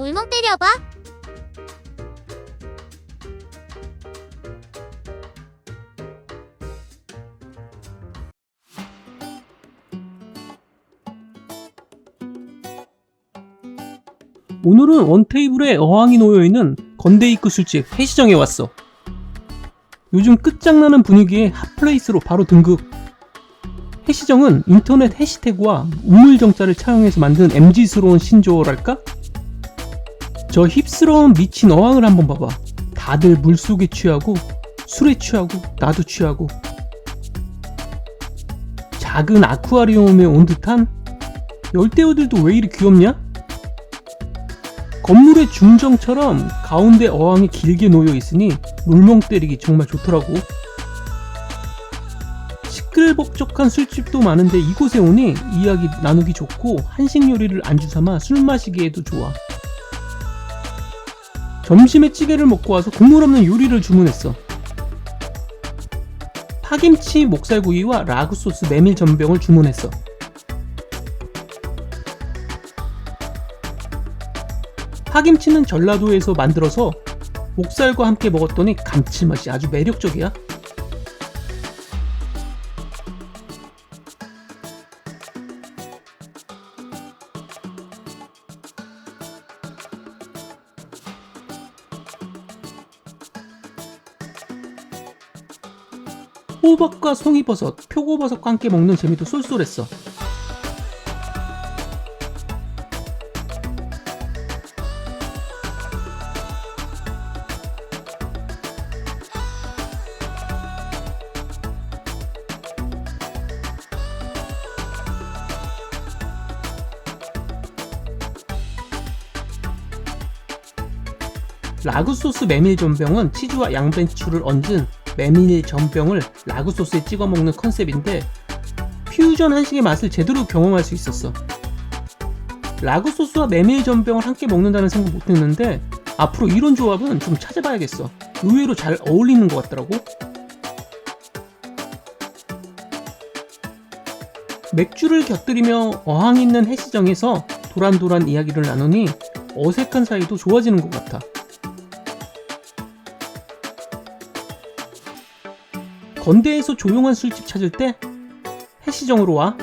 골목 때려봐. 오늘은 원테이블에 어항이 놓여있는 건데이크 술집 해시정에 왔어. 요즘 끝장나는 분위기의 핫플레이스로 바로 등극. 해시정은 인터넷 해시태그와 우물정자를 차용해서 만든 MG스러운 신조어랄까? 저 힙스러운 미친 어항을 한번 봐봐. 다들 물속에 취하고 술에 취하고 나도 취하고 작은 아쿠아리움에 온 듯한 열대어들도 왜 이리 귀엽냐? 건물의 중정처럼 가운데 어항이 길게 놓여 있으니 물멍 때리기 정말 좋더라고. 시끌벅적한 술집도 많은데 이곳에 오니 이야기 나누기 좋고 한식 요리를 안주 삼아 술 마시기에도 좋아. 점심에 찌개를 먹고 와서 국물 없는 요리를 주문했어. 파김치 목살구이와 라구 소스 메밀 전병을 주문했어. 파김치는 전라도에서 만들어서 목살과 함께 먹었더니 감칠맛이 아주 매력적이야. 호박과 송이버섯, 표고버섯과 함께 먹는 재미도 쏠쏠했어. 라구 소스 메밀 전병은 치즈와 양배추를 얹은 메밀 전병을 라구 소스에 찍어 먹는 컨셉인데 퓨전 한식의 맛을 제대로 경험할 수 있었어. 라구 소스와 메밀 전병을 함께 먹는다는 생각 못 했는데 앞으로 이런 조합은 좀 찾아봐야겠어. 의외로 잘 어울리는 것 같더라고. 맥주를 곁들이며 어항 있는 해시정에서 도란도란 이야기를 나누니 어색한 사이도 좋아지는 것 같아. 건대에서 조용한 술집 찾을 때 해시정으로 와.